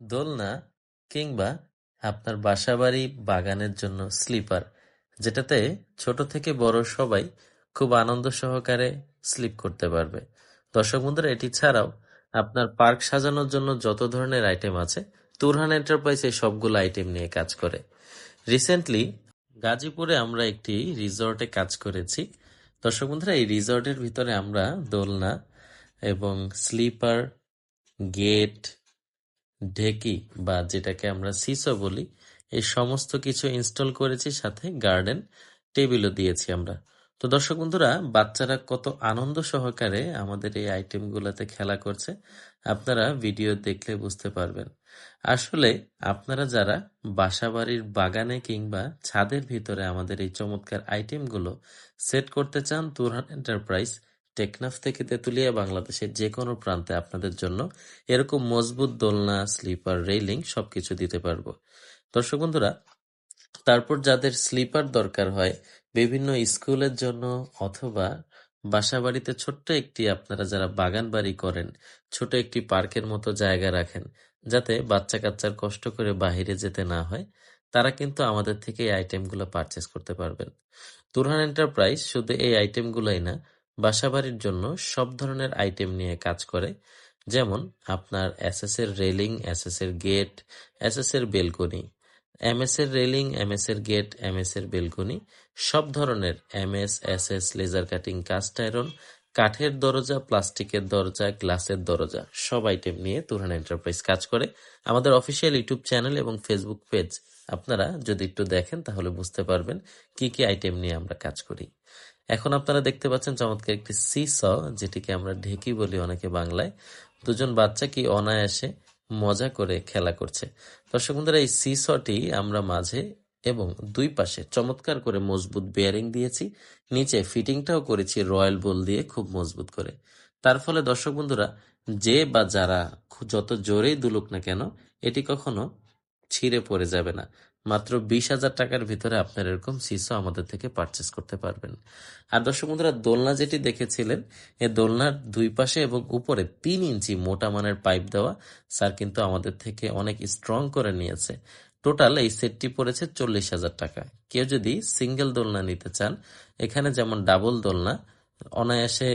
দোলনা কিংবা আপনার বাসাবাড়ি বাগানের জন্য স্লিপার, যেটাতে ছোট থেকে বড় সবাই খুব আনন্দ সহকারে স্লিপ করতে পারবে। দর্শক বন্ধুরা, এটি ছাড়াও আপনার পার্ক সাজানোর জন্য যত ধরনের আইটেম আছে, তুরহান এন্টারপ্রাইজ এই সবগুলো আইটেম নিয়ে কাজ করে। রিসেন্টলি গাজীপুরে আমরা একটি রিসর্টে কাজ করেছি। দর্শক বন্ধুরা, এই রিসর্টের ভিতরে আমরা দোলনা এবং স্লিপার, গেট ঢেকি বা যেটাকে আমরা সিসো বলি, এই সমস্ত কিছু ইনস্টল করেছি, সাথে গার্ডেন টেবিলও দিয়েছি আমরা। তো দর্শক বন্ধুরা, বাচ্চারা কত আনন্দ সহকারে আমাদের এই আইটেমগুলোতে খেলা করছে, আপনারা ভিডিও দেখলে বুঝতে পারবেন। আসলে আপনারা যারা বাসাবাড়ির বাগানে কিংবা ছাদের ভিতরে আমাদের এই চমৎকার আইটেমগুলো সেট করতে চান, তুরহান এন্টারপ্রাইজ টেকনাফ থেকে তেঁতুলিয়া বাংলাদেশের যে কোনো প্রান্তে আপনাদের জন্য এরকম মজবুত দোলনা, স্লিপার রেইলিং সবকিছু দিতে পারব। দর্শক বন্ধুরা, তারপর যাদের স্লিপার দরকার হয়, বিভিন্ন স্কুলের জন্য অথবা বাসা বাড়িতে ছোট্ট একটি আপনারা যারা বাগান বাড়ি করেন, ছোট একটি পার্কের মতো জায়গা রাখেন, যাতে বাচ্চা কাচ্চার কষ্ট করে বাহিরে যেতে না হয়, তারা কিন্তু আমাদের থেকে এই আইটেমগুলো পারচেস করতে পারবেন। তুরহান এন্টারপ্রাইজ শুধু এই আইটেমগুলোই না বাসাবাড়ির জন্য সব ধরনের আইটেম নিয়ে কাজ করে, যেমন আপনার এর রেলিং এর গেটের বেলকনি এমএস এর রেলিং এমএস এর গেট এমএস এর বেলকনি সব ধরনের MS SS laser cutting cast iron কাঠের দরজা, প্লাস্টিকের দরজা, গ্লাসের দরজা, সব আইটেম নিয়ে তুরহান এন্টারপ্রাইজ কাজ করে। আমাদের অফিসিয়াল ইউটিউব চ্যানেল এবং ফেসবুক পেজ আপনারা যদি একটু দেখেন তাহলে বুঝতে পারবেন কি কি আইটেম নিয়ে আমরা কাজ করি। এখন আপনারা দেখতে পাচ্ছেন চমৎকার একটি সি স যেটিকে আমরা ঢেকি বলি অনেকে বাংলায়। দুজন বাচ্চা কি অনায়াসে মজা করে খেলা করছে। দর্শক বন্ধুরা, এই সি সটি আমরা মাঝে এবং দুই পাশে চমৎকার করে মজবুত বেয়ারিং দিয়েছি। নিচে ফিটিংটাও করেছি রয়্যাল বোল দিয়ে খুব মজবুত করে। তার ফলে দর্শক বন্ধুরা, যে বা যারা যত জোরেই দুলুক না কেন, এটি কখনো ছিঁড়ে পড়ে যাবে না। মাত্র বিশ হাজার টাকার ভিতরে আপনার এরকম সিসো আমাদের থেকে পারচেস করতে পারবেন। আর দর্শক বন্ধুরা, দোলনা যেটি দেখেছিলেন, এ দোলনার দুই পাশে এবং উপরে তিন ইঞ্চি মোটা মানের পাইপ দেওয়া স্যার কিন্তু আমাদের থেকে অনেক স্ট্রং করে নিয়েছে। টোটাল এই সেটটি পড়েছে চল্লিশ হাজার টাকা। কেউ যদি সিঙ্গেল দোলনা নিতে চান, এখানে যেমন ডাবল দোলনা, অনায়াসে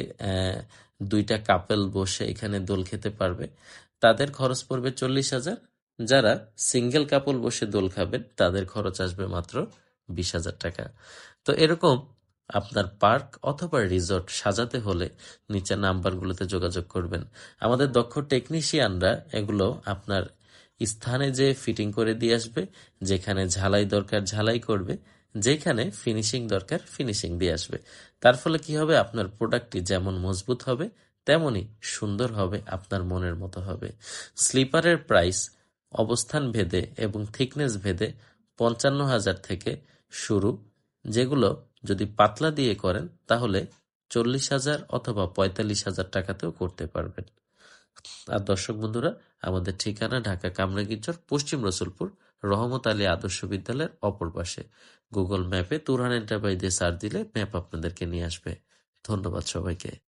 দুইটা কাপেল বসে এখানে দোল খেতে পারবে। তাদের খরচ পড়বে চল্লিশ হাজার। যারা সিঙ্গেল কাপল বসে দোল খাবেন, তাদের খরচ আসবে মাত্র বিশ হাজার টাকা। তো এরকম আপনার পার্ক অথবা রিসর্ট সাজাতে হলে নিচের নাম্বারগুলোতে যোগাযোগ করবেন। আমাদের দক্ষ টেকনিশিয়ানরা এগুলো আপনার স্থানে যে ফিটিং করে দিয়ে আসবে, যেখানে ঝালাই দরকার ঝালাই করবে, যেখানে ফিনিশিং দরকার ফিনিশিং দিয়ে আসবে। তার ফলে কি হবে? আপনার প্রোডাক্টটি যেমন মজবুত হবে, তেমনই সুন্দর হবে, আপনার মনের মতো হবে। স্লিপারের প্রাইস অবস্থান ভেদে এবং থিকনেস ভেদে পঞ্চান্ন হাজার থেকে শুরু, যেগুলো যদি পাতলা দিয়ে করেন, তাহলে চল্লিশ হাজার অথবা পঁয়তাল্লিশ হাজার টাকাতেও করতে পারবেন। আর দর্শক বন্ধুরা, আমাদের ঠিকানা ঢাকা কামরাগিরচর পশ্চিম রসুলপুর, রহমত আলী আদর্শ বিদ্যালয়ের অপর পাশে। গুগল ম্যাপে তুরহান এন্টারপ্রাইজ সার্চ দিলে ম্যাপ আপনাদেরকে নিয়ে আসবে। ধন্যবাদ সবাইকে।